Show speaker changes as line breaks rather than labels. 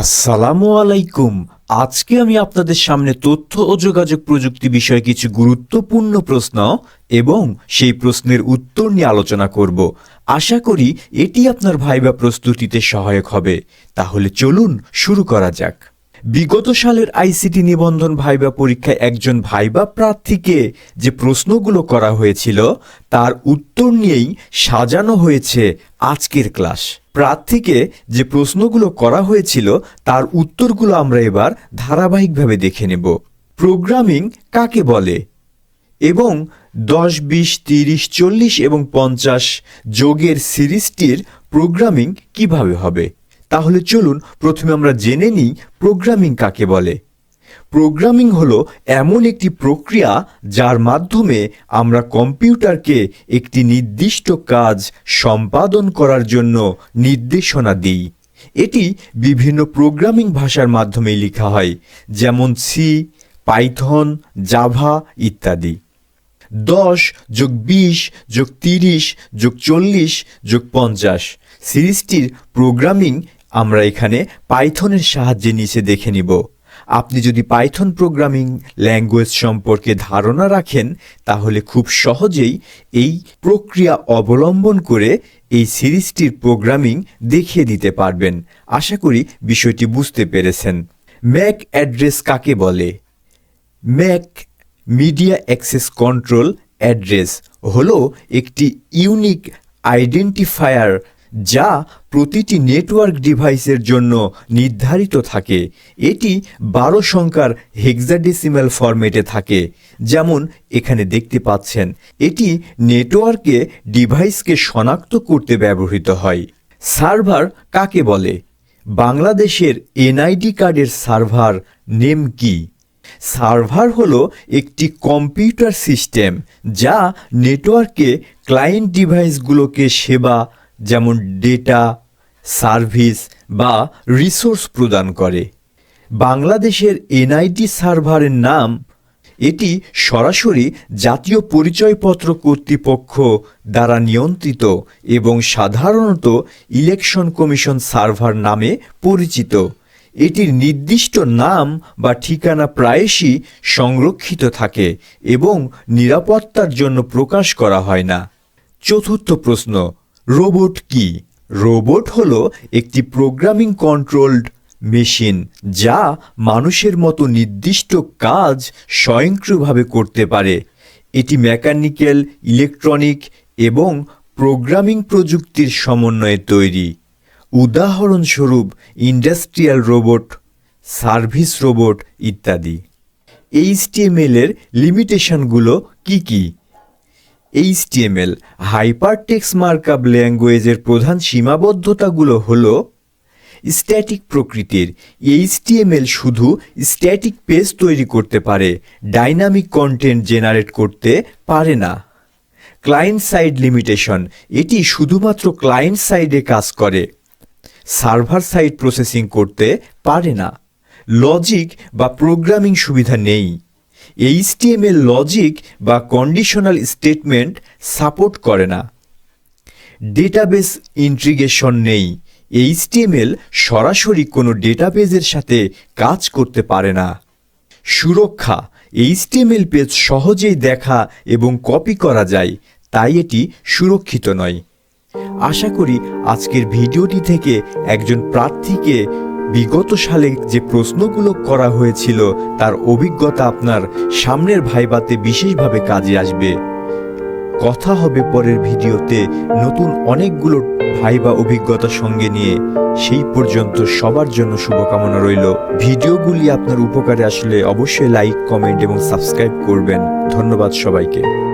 আসসালামু আলাইকুম। আজকে আমি আপনাদের সামনে তথ্য ও যোগাযোগ প্রযুক্তি বিষয়ে কিছু গুরুত্বপূর্ণ প্রশ্ন এবং সেই প্রশ্নের উত্তর নিয়ে আলোচনা করব। আশা করি এটি আপনার ভাইবা প্রস্তুতিতে সহায়ক হবে। তাহলে চলুন শুরু করা যাক। বিগত সালের আইসিটি নিবন্ধন ভাইবা পরীক্ষায় একজন ভাইবা প্রার্থীকে যে প্রশ্নগুলো করা হয়েছিল, তার উত্তর নিয়েই সাজানো হয়েছে আজকের ক্লাস। প্রার্থীকে যে প্রশ্নগুলো করা হয়েছিল, তার উত্তরগুলো আমরা এবার ধারাবাহিকভাবে দেখে নেব। প্রোগ্রামিং কাকে বলে? এবং দশ, বিশ, তিরিশ, চল্লিশ এবং পঞ্চাশ যোগের সিরিজটির প্রোগ্রামিং কীভাবে হবে? তাহলে চলুন প্রথমে আমরা জেনে নিই প্রোগ্রামিং কাকে বলে। প্রোগ্রামিং হলো এমন একটি প্রক্রিয়া যার মাধ্যমে আমরা কম্পিউটারকে একটি নির্দিষ্ট কাজ সম্পাদন করার জন্য নির্দেশনা দিই। এটি বিভিন্ন প্রোগ্রামিং ভাষার মাধ্যমে লেখা হয়, যেমন সি পাইথন জাভা ইত্যাদি। দশ যোগ বিশ যোগ তিরিশ যোগ চল্লিশ যোগ পঞ্চাশ। সিরিজটির প্রোগ্রামিং আমরা এখানে পাইথনের সাহায্যে নিচে দেখে নিব। আপনি যদি পাইথন প্রোগ্রামিং ল্যাঙ্গুয়েজ সম্পর্কে ধারণা রাখেন, তাহলে খুব সহজেই এই প্রক্রিয়া অবলম্বন করে এই সিরিজটির প্রোগ্রামিং দেখিয়ে দিতে পারবেন। আশা করি বিষয়টি বুঝতে পেরেছেন। ম্যাক অ্যাড্রেস কাকে বলে? MAC media access control address হলো একটি ইউনিক আইডেন্টিফায়ার যা প্রতিটি নেটওয়ার্ক ডিভাইসের জন্য নির্ধারিত থাকে। এটি বারো সংখ্যার হেক্সাডেসিমাল ফরম্যাটে থাকে। যেমন এখানে দেখতে পাচ্ছেন, এটি নেটওয়ার্কে ডিভাইসকে শনাক্ত করতে ব্যবহৃত হয়। সার্ভার কাকে বলে? বাংলাদেশের এনআইডি কার্ডের সার্ভার নেম কি? সার্ভার হলো একটি কম্পিউটার সিস্টেম যা নেটওয়ার্কে ক্লায়েন্ট ডিভাইসগুলোকে সেবা যেমন ডেটা, সার্ভিস বা রিসোর্স প্রদান করে। বাংলাদেশের এনআইটি সার্ভারের নাম, এটি সরাসরি জাতীয় পরিচয়পত্র কর্তৃপক্ষ দ্বারা নিয়ন্ত্রিত এবং সাধারণত ইলেকশন কমিশন সার্ভার নামে পরিচিত। এটির নির্দিষ্ট নাম বা ঠিকানা প্রায়শই সংরক্ষিত থাকে এবং নিরাপত্তার জন্য প্রকাশ করা হয় না। চতুর্থ প্রশ্ন রোবট কি? রোবট হলো একটি প্রোগ্রামিং কন্ট্রোলড মেশিন যা মানুষের মতো নির্দিষ্ট কাজ স্বয়ংক্রিয়ভাবে করতে পারে। এটি মেকানিক্যাল, ইলেকট্রনিক এবং প্রোগ্রামিং প্রযুক্তির সমন্বয়ে তৈরি। উদাহরণস্বরূপ ইন্ডাস্ট্রিয়াল রোবট, সার্ভিস রোবট ইত্যাদি। এইচটিএমএল এর লিমিটেশনগুলো কি কি? এইচটিএমএল হাইপারটেক্স মার্কআপ ল্যাঙ্গুয়েজের প্রধান সীমাবদ্ধতাগুলো হলো স্ট্যাটিক প্রকৃতির এইচটিএমএল শুধু স্ট্যাটিক পেজ তৈরি করতে পারে ডাইনামিক কন্টেন্ট জেনারেট করতে পারে না। ক্লায়েন্ট সাইড লিমিটেশন এটি শুধুমাত্র ক্লায়েন্ট সাইডে কাজ করে সার্ভার সাইড প্রসেসিং করতে পারে না। লজিক বা প্রোগ্রামিং সুবিধা নেই। এইচটিএমএল লজিক বা কন্ডিশনাল স্টেটমেন্ট সাপোর্ট করে না। ডেটাবেস ইন্ট্রিগেশন নেই। এইচটিএমএল সরাসরি কোনো ডেটাবেজের সাথে কাজ করতে পারে না। সুরক্ষা। এইচটিএমএল পেজ সহজেই দেখা এবং কপি করা যায়, তাই এটি সুরক্ষিত নয়। আশা করি আজকের ভিডিওটি থেকে একজন প্রার্থীকে বিগত সালে যে প্রশ্নগুলো করা হয়েছিল, তার অভিজ্ঞতা আপনার সামনের ভাইবাতে বিশেষভাবে কাজে আসবে। কথা হবে পরের ভিডিওতে নতুন অনেকগুলো ভাইবা অভিজ্ঞতা সঙ্গে নিয়ে। সেই পর্যন্ত সবার জন্য শুভকামনা রইল। ভিডিওগুলি আপনার উপকারে আসলে অবশ্যই লাইক, কমেন্ট এবং সাবস্ক্রাইব করবেন। ধন্যবাদ সবাইকে।